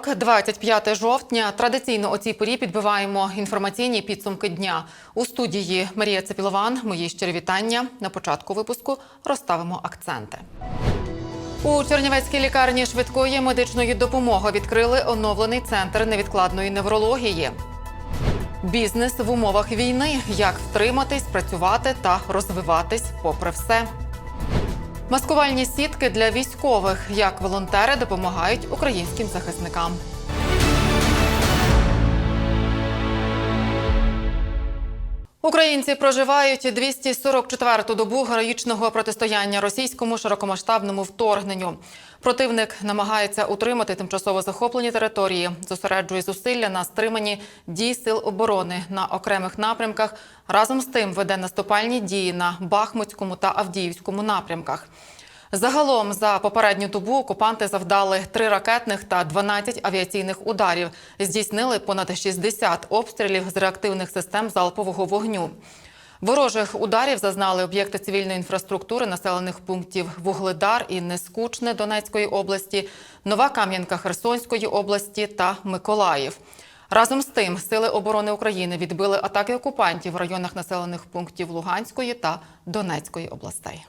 Вівторок, 25 жовтня. Традиційно о цій порі підбиваємо інформаційні підсумки дня. У студії Марія Цепілован. Мої щирі вітання. На початку випуску розставимо акценти. У Чернівецькій лікарні швидкої медичної допомоги відкрили оновлений центр невідкладної неврології. Бізнес в умовах війни. Як втриматись, працювати та розвиватись попри все. Маскувальні сітки для військових. Як волонтери допомагають українським захисникам. Українці проживають 244-ту добу героїчного протистояння російському широкомасштабному вторгненню. Противник намагається утримати тимчасово захоплені території, зосереджує зусилля на стриманні дій сил оборони на окремих напрямках. Разом з тим веде наступальні дії на Бахмутському та Авдіївському напрямках. Загалом за попередню добу окупанти завдали три ракетних та 12 авіаційних ударів. Здійснили понад 60 обстрілів з реактивних систем залпового вогню. Ворожих ударів зазнали об'єкти цивільної інфраструктури населених пунктів Вугледар і Нескучне Донецької області, Нова Кам'янка Херсонської області та Миколаїв. Разом з тим, сили оборони України відбили атаки окупантів в районах населених пунктів Луганської та Донецької областей.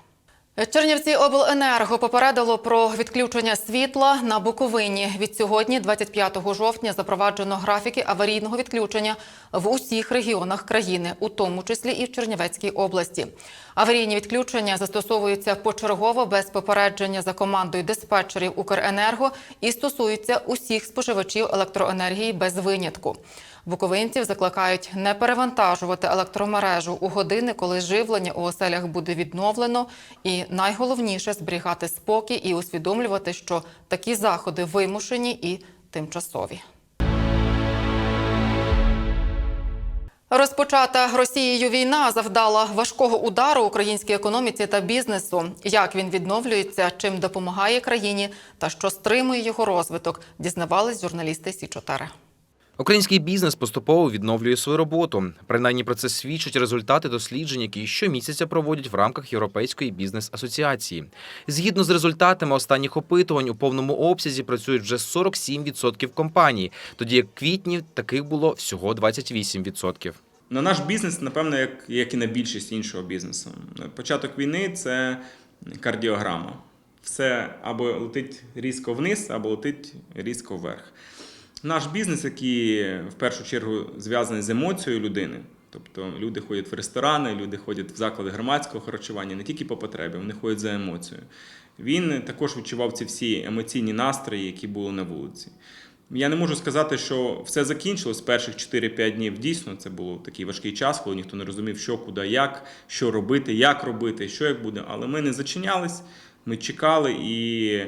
Чернівці обленерго попередило про відключення світла на Буковині. Від сьогодні, 25 жовтня, запроваджено графіки аварійного відключення в усіх регіонах країни, у тому числі і в Чернівецькій області. Аварійні відключення застосовуються почергово без попередження за командою диспетчерів Укренерго і стосуються усіх споживачів електроенергії без винятку. Буковинців закликають не перевантажувати електромережу у години, коли живлення у оселях буде відновлено. І найголовніше зберігати спокій і усвідомлювати, що такі заходи вимушені і тимчасові. Розпочата Росією війна завдала важкого удару українській економіці та бізнесу. Як він відновлюється, чим допомагає країні та що стримує його розвиток, дізнавались журналісти Сі 4 Український бізнес поступово відновлює свою роботу. Принаймні про це свідчать результати досліджень, які щомісяця проводять в рамках Європейської бізнес-асоціації. Згідно з результатами останніх опитувань, у повному обсязі працюють вже 47% компаній, тоді як квітні таких було всього 28%. На наш бізнес, напевно, як, як і на більшість іншого бізнесу. Початок війни це кардіограма. Все або летить різко вниз, або летить різко вверх. Наш бізнес, який в першу чергу зв'язаний з емоцією людини. Тобто люди ходять в ресторани, люди ходять в заклади громадського харчування не тільки по потребі, вони ходять за емоцією. Він також відчував ці всі емоційні настрої, які були на вулиці. Я не можу сказати, що все закінчилось перших 4-5 днів. Дійсно, це був такий важкий час, коли ніхто не розумів, що, куди, як, що робити, як робити, що як буде. Але ми не зачинялись, ми чекали і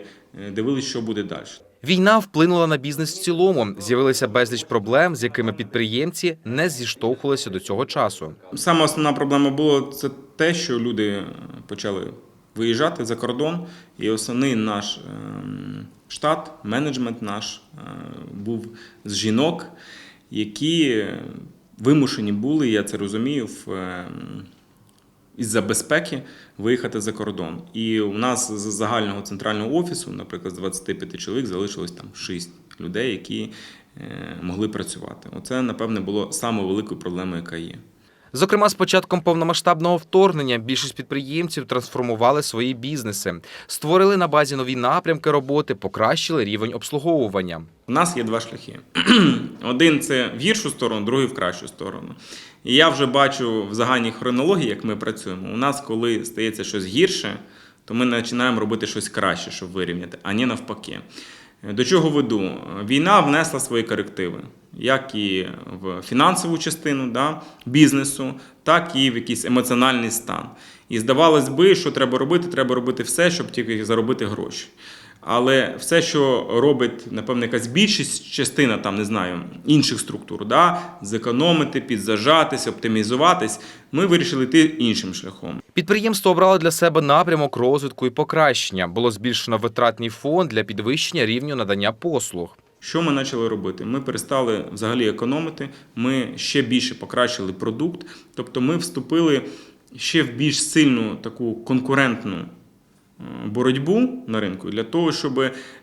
дивилися, що буде далі. Війна вплинула на бізнес в цілому. З'явилися безліч проблем, з якими підприємці не зіштовхувалися до цього часу. Саме основна проблема була це те, що люди почали виїжджати за кордон, і основний наш ем, штат, менеджмент наш е, був з жінок, які вимушені були, я це розумію, в. Із-за безпеки виїхати за кордон. І у нас з загального центрального офісу, наприклад, з 25 чоловік залишилось там 6 людей, які е, могли працювати. Оце, напевне, було самою великою проблемою, яка є. Зокрема, з початком повномасштабного вторгнення більшість підприємців трансформували свої бізнеси, створили на базі нові напрямки роботи, покращили рівень обслуговування. У нас є два шляхи. Один це в гіршу сторону, другий в кращу сторону. І я вже бачу в загальній хронології, як ми працюємо. У нас, коли стається щось гірше, то ми починаємо робити щось краще, щоб вирівняти, а не навпаки. До чого веду? Війна внесла свої корективи, як і в фінансову частину да, бізнесу, так і в якийсь емоціональний стан. І здавалось би, що треба робити, треба робити все, щоб тільки заробити гроші. Але все, що робить, напевно, якась більшість частина там, не знаю, інших структур, да, зекономити, підзажатись, оптимізуватись, ми вирішили йти іншим шляхом. Підприємство обрало для себе напрямок розвитку і покращення. Було збільшено витратний фонд для підвищення рівню надання послуг. Що ми почали робити? Ми перестали взагалі економити, ми ще більше покращили продукт, тобто ми вступили ще в більш сильну таку конкурентну боротьбу на ринку для того, щоб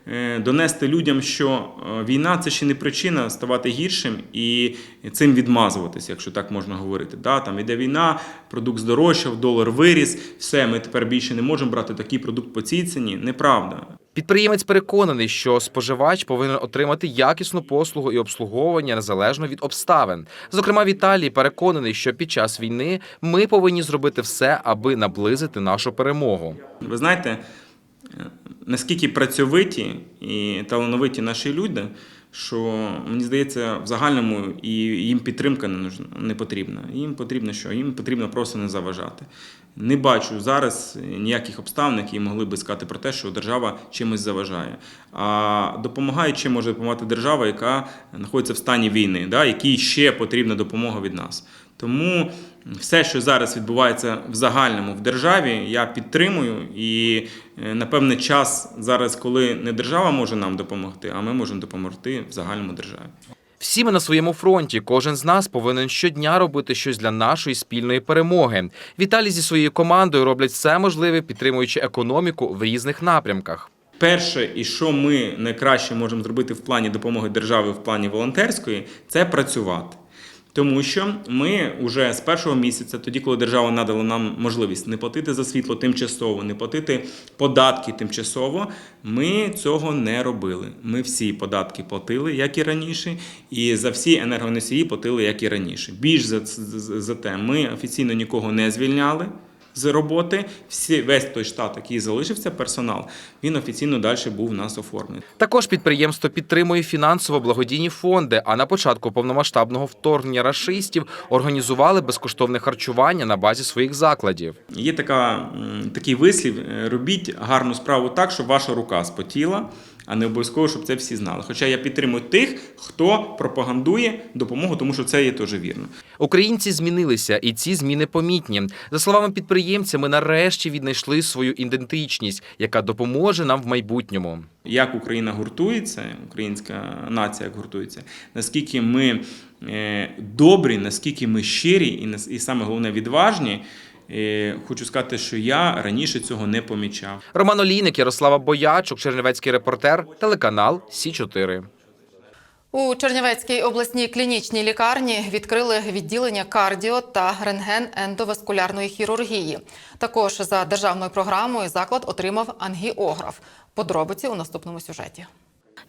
е, донести людям, що е, війна це ще не причина ставати гіршим і цим відмазуватися, якщо так можна говорити. Да, там іде війна, продукт здорожчав, долар виріс, все, ми тепер більше не можемо брати такий продукт по цій ціні. Неправда. Підприємець переконаний, що споживач повинен отримати якісну послугу і обслуговування незалежно від обставин. Зокрема, Віталій переконаний, що під час війни ми повинні зробити все, аби наблизити нашу перемогу. Ви знаєте, наскільки працьовиті і талановиті наші люди, що мені здається, в загальному і їм підтримка не потрібна. Їм потрібно що? Їм потрібно просто не заважати. Не бачу зараз ніяких обставин, які могли би сказати про те, що держава чимось заважає. А допомагає, чим може допомагати держава, яка знаходиться в стані війни, да, якій ще потрібна допомога від нас. Тому все, що зараз відбувається в загальному в державі, я підтримую. І е, напевне час зараз, коли не держава може нам допомогти, а ми можемо допомогти в загальному державі. Всі ми на своєму фронті. Кожен з нас повинен щодня робити щось для нашої спільної перемоги. Віталій зі своєю командою роблять все можливе, підтримуючи економіку в різних напрямках. Перше, і що ми найкраще можемо зробити в плані допомоги держави, в плані волонтерської, це працювати. Тому що ми вже з першого місяця, тоді, коли держава надала нам можливість не платити за світло тимчасово, не платити податки тимчасово, ми цього не робили. Ми всі податки платили, як і раніше, і за всі енергоносії платили, як і раніше. Більш за, за, за те, ми офіційно нікого не звільняли з роботи. Всі, весь той штат, який залишився, персонал, він офіційно далі був в нас оформлений. Також підприємство підтримує фінансово благодійні фонди. А на початку повномасштабного вторгнення рашистів організували безкоштовне харчування на базі своїх закладів. Є така, такий вислів: е, робіть гарну справу так, щоб ваша рука спотіла, а не обов'язково, щоб це всі знали. Хоча я підтримую тих, хто пропагандує допомогу, тому що це є теж вірно. Українці змінилися, і ці зміни помітні. За словами підприємця, ми нарешті віднайшли свою ідентичність, яка допоможе нам в майбутньому. Як Україна гуртується, українська нація як гуртується, наскільки ми е, добрі, наскільки ми щирі і саме головне відважні. Е, Хочу сказати, що я раніше цього не помічав. Роман Олійник, Ярослава Боячук, Чернівецький репортер, телеканал Сі 4 У Чернівецькій обласній клінічній лікарні відкрили відділення кардіо та рентген-ендоваскулярної хірургії. Також за державною програмою заклад отримав ангіограф. Подробиці у наступному сюжеті.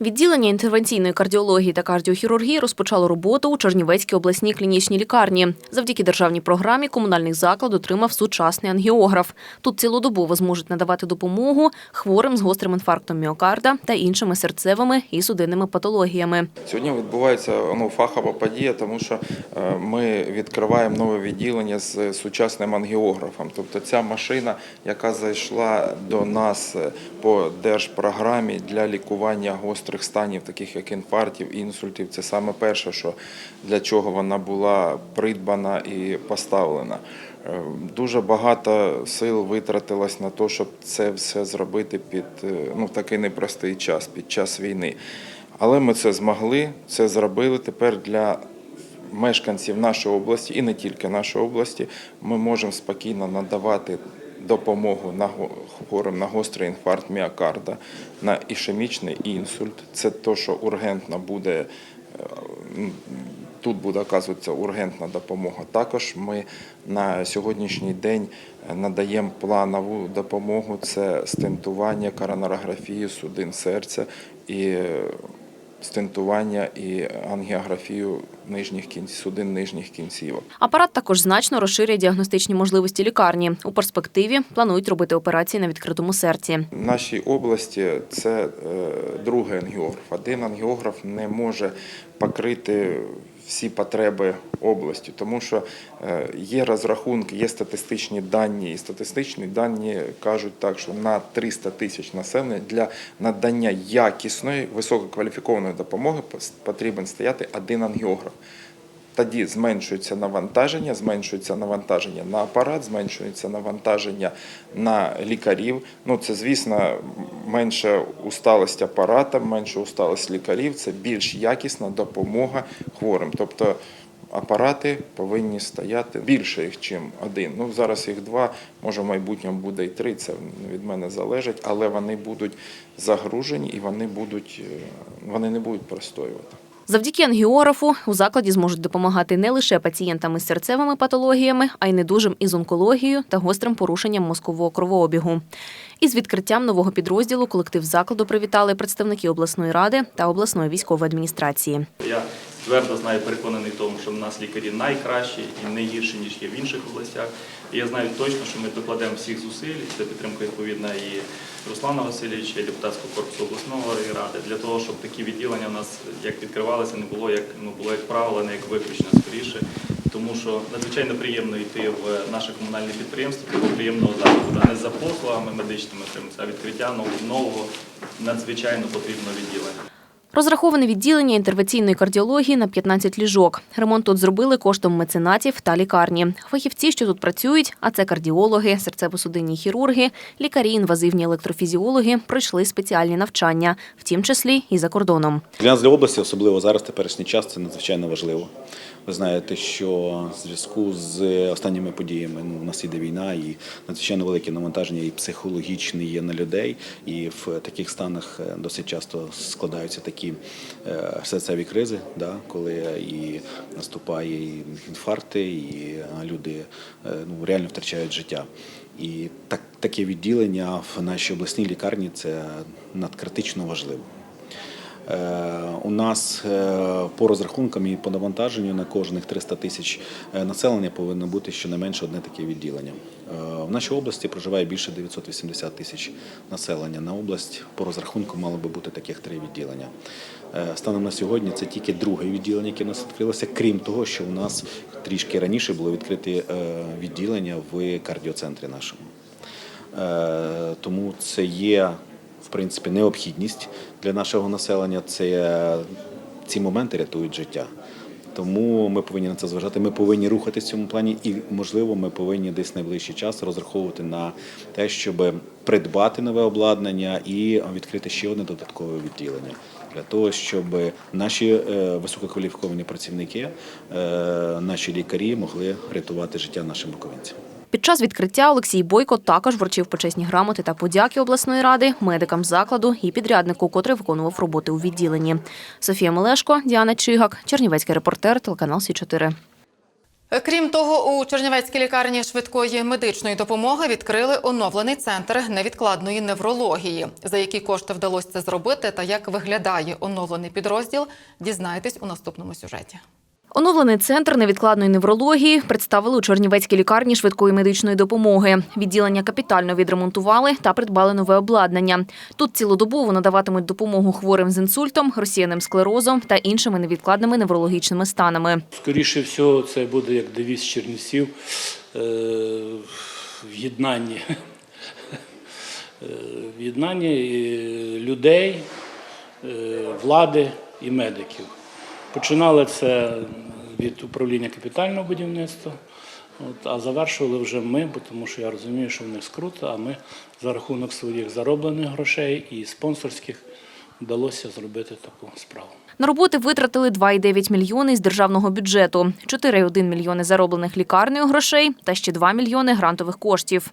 Відділення інтервенційної кардіології та кардіохірургії розпочало роботу у Чернівецькій обласній клінічній лікарні. Завдяки державній програмі комунальний заклад отримав сучасний ангіограф. Тут цілодобово зможуть надавати допомогу хворим з гострим інфарктом міокарда та іншими серцевими і судинними патологіями. Сьогодні відбувається ну, фахова подія, тому що е, ми відкриваємо нове відділення з сучасним ангіографом. Тобто ця машина, яка зайшла до нас е, по держпрограмі для лікування гострих станів, таких як інфарктів, інсультів, це саме перше, що для чого вона була придбана і поставлена. Е, Дуже багато сил витратилось на те, щоб це все зробити під е, ну, такий непростий час, під час війни. Але ми це змогли, це зробили тепер для мешканців нашої області і не тільки нашої області. Ми можемо спокійно надавати допомогу на хворим на гострий інфаркт міокарда, на ішемічний інсульт. Це те, що ургентно буде. е, Тут буде оказуватися ургентна допомога. Також ми на сьогоднішній день е, надаємо планову допомогу: це стентування, коронарографію судин серця і е, стентування і ангіографію нижніх кінців, судин нижніх кінцівок. Апарат також значно розширює діагностичні можливості лікарні. У перспективі планують робити операції на відкритому серці. В нашій області це е, другий ангіограф. Один ангіограф не може покрити всі потреби області, тому що е, є розрахунки, є статистичні дані, і статистичні дані кажуть так, що на 300 тисяч населення для надання якісної висококваліфікованої допомоги потрібен стояти один ангіограф. Тоді зменшується навантаження, зменшується навантаження на апарат, зменшується навантаження на лікарів. Ну це, звісно, менша усталость апарата, менша усталость лікарів. Це більш якісна допомога хворим. Тобто апарати повинні стояти більше їх, ніж один. Ну зараз їх два, може в майбутньому буде і три. Це від мене залежить, але вони будуть загружені і вони будуть е, вони не будуть простоювати. Завдяки ангіографу у закладі зможуть допомагати не лише пацієнтам із серцевими патологіями, а й недужим із онкологією та гострим порушенням мозкового кровообігу. Із відкриттям нового підрозділу колектив закладу привітали представники обласної ради та обласної військової адміністрації. Твердо знаю, переконаний в тому, що в нас лікарі найкращі і не гірші, ніж є в інших областях. І я знаю точно, що ми докладемо всіх зусиль, це підтримка відповідна і Руслана Васильовича, і депутатського корпусу обласної ради, для того, щоб такі відділення у нас як відкривалися, не було як ну було як правило, не як виключення скоріше. Тому що надзвичайно приємно йти в наше комунальне підприємство такого приємного закладу, не за послугами медичними, а відкриття нового надзвичайно потрібного відділення. Розраховане відділення інтервенційної кардіології на 15 ліжок. Ремонт тут зробили коштом меценатів та лікарні. Фахівці, що тут працюють, а це кардіологи, серцево-судинні хірурги, лікарі, інвазивні електрофізіологи, пройшли спеціальні навчання, в тім числі і за кордоном. Для нас для області, особливо зараз, теперішній час, це надзвичайно важливо. Ви знаєте, що в зв'язку з останніми подіями ну, у нас іде війна, і надзвичайно велике навантаження і психологічне є на людей. І в таких станах е, досить часто складаються такі е, серцеві кризи, да, коли і наступає і інфаркти, і е, люди ну, реально втрачають життя. І так, таке відділення в нашій обласній лікарні це надкритично важливо. Е, У нас е, по розрахункам і по навантаженню на кожних 300 тисяч е, населення повинно бути щонайменше одне таке відділення. В нашій області проживає більше 980 тисяч населення. На область по розрахунку мало би бути таких три відділення. Станом на сьогодні це тільки друге відділення, яке у нас відкрилося, крім того, що у нас трішки раніше було відкрите відділення в кардіоцентрі нашому. Тому це є в принципі необхідність для нашого населення. Це ці моменти рятують життя. Тому ми повинні на це зважати. Ми повинні рухатись в цьому плані, і можливо, ми повинні десь найближчий час розраховувати на те, щоб придбати нове обладнання і відкрити ще одне додаткове відділення для того, щоб наші е, висококваліфіковані працівники, е, наші лікарі могли рятувати життя нашим буковинцям. Під час відкриття Олексій Бойко також вручив почесні грамоти та подяки обласної ради, медикам закладу і підряднику, котрий виконував роботи у відділенні. Софія Мелешко, Діана Чигак, Чернівецький репортер, телеканал Сі 4 Крім того, у Чернівецькій лікарні швидкої медичної допомоги відкрили оновлений центр невідкладної неврології. За які кошти вдалося це зробити та як виглядає оновлений підрозділ, дізнаєтесь у наступному сюжеті. Оновлений центр невідкладної неврології представили у Чернівецькій лікарні швидкої медичної допомоги. Відділення капітально відремонтували та придбали нове обладнання. Тут цілодобово надаватимуть допомогу хворим з інсультом, розсіяним склерозом та іншими невідкладними неврологічними станами. Скоріше всього, це буде як девіз Чернівців е, в єднанні. Е, В е, людей, влади і медиків. Починали це від управління капітального будівництва, от, а завершували вже ми, бо тому що я розумію, що в них скрут, а ми за рахунок своїх зароблених грошей і спонсорських вдалося зробити таку справу. На роботи витратили 2,9 мільйони з державного бюджету, 4,1 мільйони зароблених лікарнею грошей та ще 2 мільйони грантових коштів.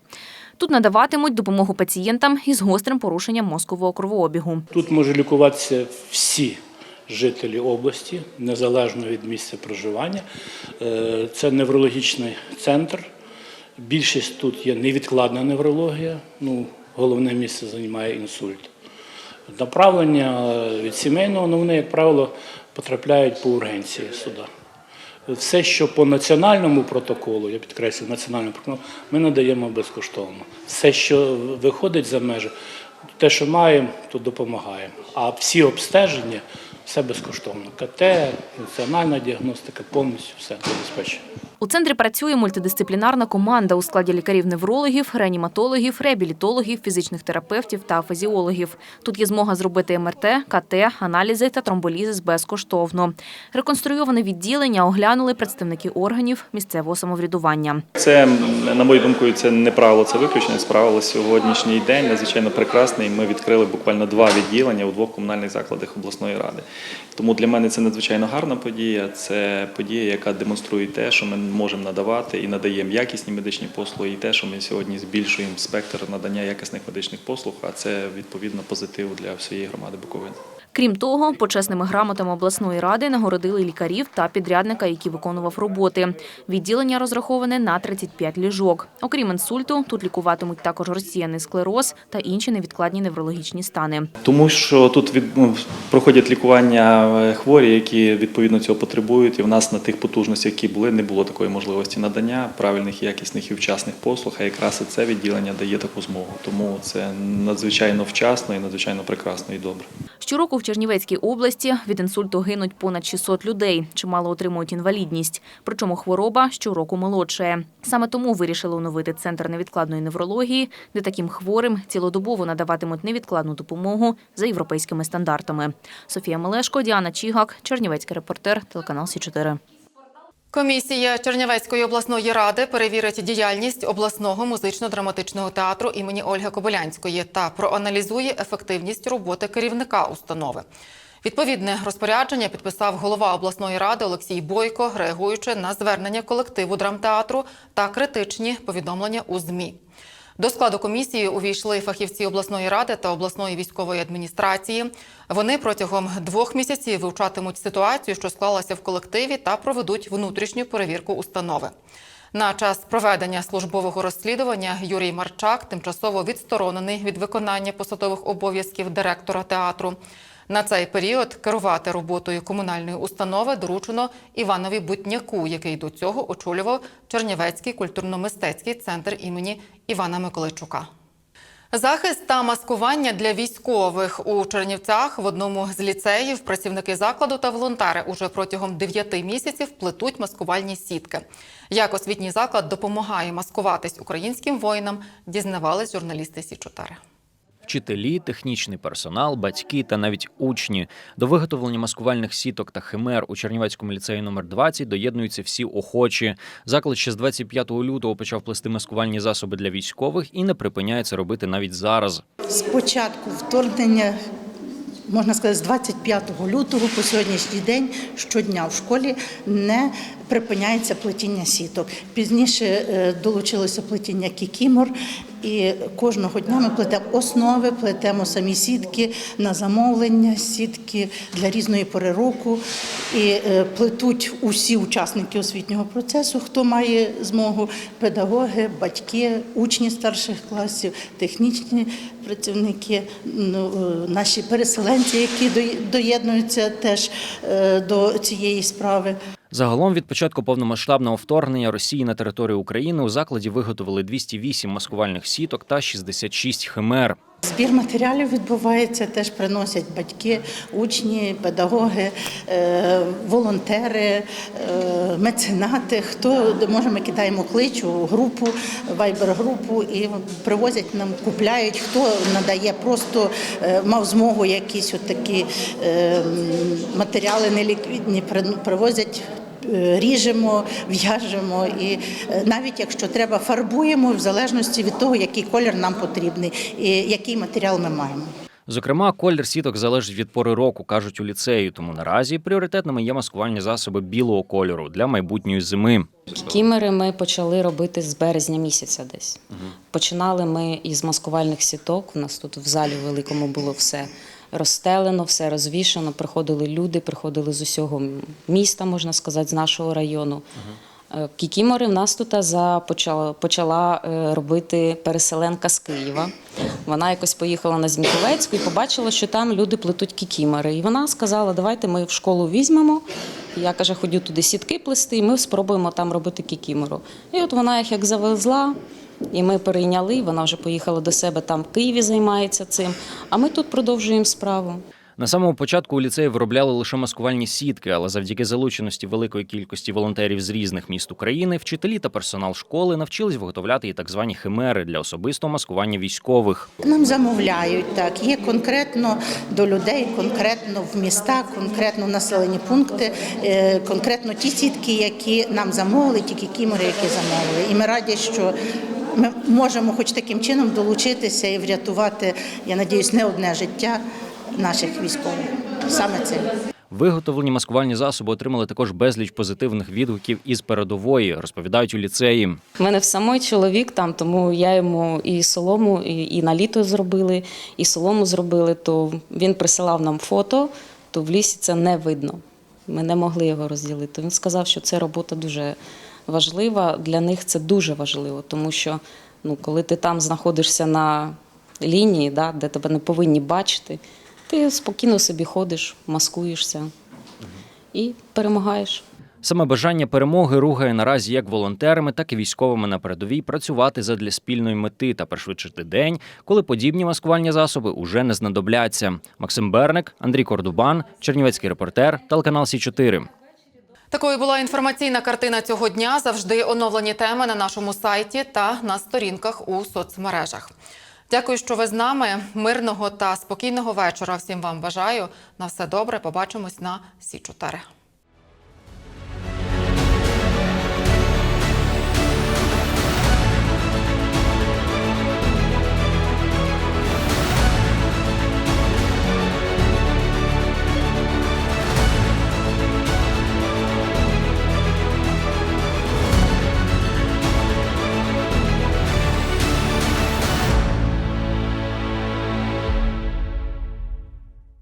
Тут надаватимуть допомогу пацієнтам із гострим порушенням мозкового кровообігу. Тут можуть лікуватися всі жителі області, незалежно від місця проживання. Е, Це неврологічний центр. Більшість тут є невідкладна неврологія. Ну, головне місце займає інсульт. Направлення від сімейного, ну вони, як правило, потрапляють по ургенції сюди. Все, що по національному протоколу, я підкреслюю, національному протоколу, ми надаємо безкоштовно. Все, що виходить за межі, те, що маємо, то допомагаємо. А всі обстеження все безкоштовно. КТ, національна діагностика, повністю все забезпечує. У центрі працює мультидисциплінарна команда у складі лікарів-неврологів, реаніматологів, реабілітологів, фізичних терапевтів та фізіологів. Тут є змога зробити МРТ, КТ, аналізи та тромболізис безкоштовно. Реконструйоване відділення оглянули представники органів місцевого самоврядування. Це, на мою думку, це не правило, це виключення. Це сьогоднішній день надзвичайно прекрасний. Ми відкрили буквально два відділення у двох комунальних закладах обласної ради. Тому для мене це надзвичайно гарна подія. Це подія, яка демонструє те, що ми можемо надавати і надаємо якісні медичні послуги, і те, що ми сьогодні збільшуємо спектр надання якісних медичних послуг. А це відповідно позитив для всієї громади Буковини. Крім того, почесними грамотами обласної ради нагородили лікарів та підрядника, який виконував роботи. Відділення розраховане на 35 ліжок. Окрім інсульту, тут лікуватимуть також розсіяний склероз та інші невідкладні неврологічні стани. Тому що тут від, ну, проходять лікування е, хворі, які відповідно цього потребують, і в нас на тих потужностях, які були, не було такої можливості надання правильних, якісних і вчасних послуг. А якраз і це відділення дає таку змогу. Тому це надзвичайно вчасно і надзвичайно прекрасно і добре. Щороку в Чернівецькій області від інсульту гинуть понад 600 людей, чимало отримують інвалідність. Причому хвороба щороку молодшає. Саме тому вирішили оновити центр невідкладної неврології, де таким хворим цілодобово надаватимуть невідкладну допомогу за європейськими стандартами. Софія Мелешко, Діана Чігак, Чернівецький репортер, телеканал Сі 4 Комісія Чернівецької обласної ради перевірить діяльність обласного музично-драматичного театру імені Ольги Кобилянської та проаналізує ефективність роботи керівника установи. Відповідне розпорядження підписав голова обласної ради Олексій Бойко, реагуючи на звернення колективу драмтеатру та критичні повідомлення у ЗМІ. До складу комісії увійшли фахівці обласної ради та обласної військової адміністрації. Вони протягом двох місяців вивчатимуть ситуацію, що склалася в колективі, та проведуть внутрішню перевірку установи. На час проведення службового розслідування Юрій Марчак тимчасово відсторонений від виконання посадових обов'язків директора театру. На цей період керувати роботою комунальної установи доручено Іванові Бутняку, який до цього очолював Чернівецький культурно-мистецький центр імені Івана Миколайчука. Захист та маскування для військових у Чернівцях в одному з ліцеїв працівники закладу та волонтери уже протягом 9 місяців плетуть маскувальні сітки. Як освітній заклад допомагає маскуватись українським воїнам, дізнавались журналісти Сі 4 Вчителі, технічний персонал, батьки та навіть учні до виготовлення маскувальних сіток та химер у Чернівецькому ліцеї номер 20 доєднуються всі охочі. Заклад ще з 25 лютого почав плести маскувальні засоби для військових і не припиняє це робити навіть зараз. З початку вторгнення, можна сказати, з 25 лютого по сьогоднішній день щодня в школі не припиняється плетіння сіток. Пізніше е, долучилося плетіння кікімор. І кожного дня ми плетемо основи, плетемо самі сітки на замовлення, сітки для різної пори року. І е, плетуть усі учасники освітнього процесу, хто має змогу, педагоги, батьки, учні старших класів, технічні працівники, ну, е, наші переселенці, які доєднуються теж е, до цієї справи. Загалом від початку повномасштабного вторгнення Росії на територію України у закладі виготовили 208 маскувальних сіток та 66 химер. Збір матеріалів відбувається, теж приносять батьки, учні, педагоги, е, волонтери, е, меценати. Хто може, ми кидаємо клич у групу, вайбер-групу і привозять нам, купляють. Хто надає, просто е, мав змогу якісь от такі матеріали неліквідні при- привозять. Е, Ріжемо, в'яжемо і е, навіть якщо треба, фарбуємо в залежності від того, який колір нам потрібний і який матеріал ми маємо. Зокрема, колір сіток залежить від пори року, кажуть у ліцеї. Тому наразі пріоритетними є маскувальні засоби білого кольору для майбутньої зими. Кімери ми почали робити з березня місяця десь. Починали ми із маскувальних сіток. У нас тут в залі великому було все розстелено, все розвішано. Приходили люди, приходили з усього міста, можна сказати, з нашого району. Е, Кікімори в нас тут за почала, почала е, робити переселенка з Києва. Вона якось поїхала на Зміховецьку і побачила, що там люди плетуть кікімори. І вона сказала: давайте ми в школу візьмемо. Я каже, ходю туди сітки плести, і ми спробуємо там робити кікімору. І от вона їх як завезла, і ми перейняли. Вона вже поїхала до себе там в Києві, займається цим. А ми тут продовжуємо справу. На самому початку у ліцеї виробляли лише маскувальні сітки, але завдяки залученості великої кількості волонтерів з різних міст України, вчителі та персонал школи навчились виготовляти і так звані химери для особистого маскування військових. Нам замовляють так. Є конкретно до людей, конкретно в містах, конкретно в населені пункти, е, конкретно ті сітки, які нам замовили, ті кікімори, які замовили. І ми раді, що ми можемо хоч таким чином долучитися і врятувати, я надіюсь, не одне життя наших військових. Саме цим. Виготовлені маскувальні засоби отримали також безліч позитивних відгуків із передової, розповідають у ліцеї. У мене в самий чоловік там, тому я йому і солому, і, і на літо зробили, і солому зробили. То він присилав нам фото, то в лісі це не видно. Ми не могли його розділити. Він сказав, що це робота дуже важлива. Для них це дуже важливо, тому що ну, коли ти там знаходишся на лінії, да, де тебе не повинні бачити, ти спокійно собі ходиш, маскуєшся і перемагаєш. Саме бажання перемоги рухає наразі як волонтерами, так і військовими на передовій працювати задля спільної мети та пришвидшити день, коли подібні маскувальні засоби уже не знадобляться. Максим Берник, Андрій Кордубан, Чернівецький репортер, телеканал Сі 4 Такою була інформаційна картина цього дня. Завжди оновлені теми на нашому сайті та на сторінках у соцмережах. Дякую, що ви з нами. Мирного та спокійного вечора. Всім вам бажаю. На все добре. Побачимось на Сі 4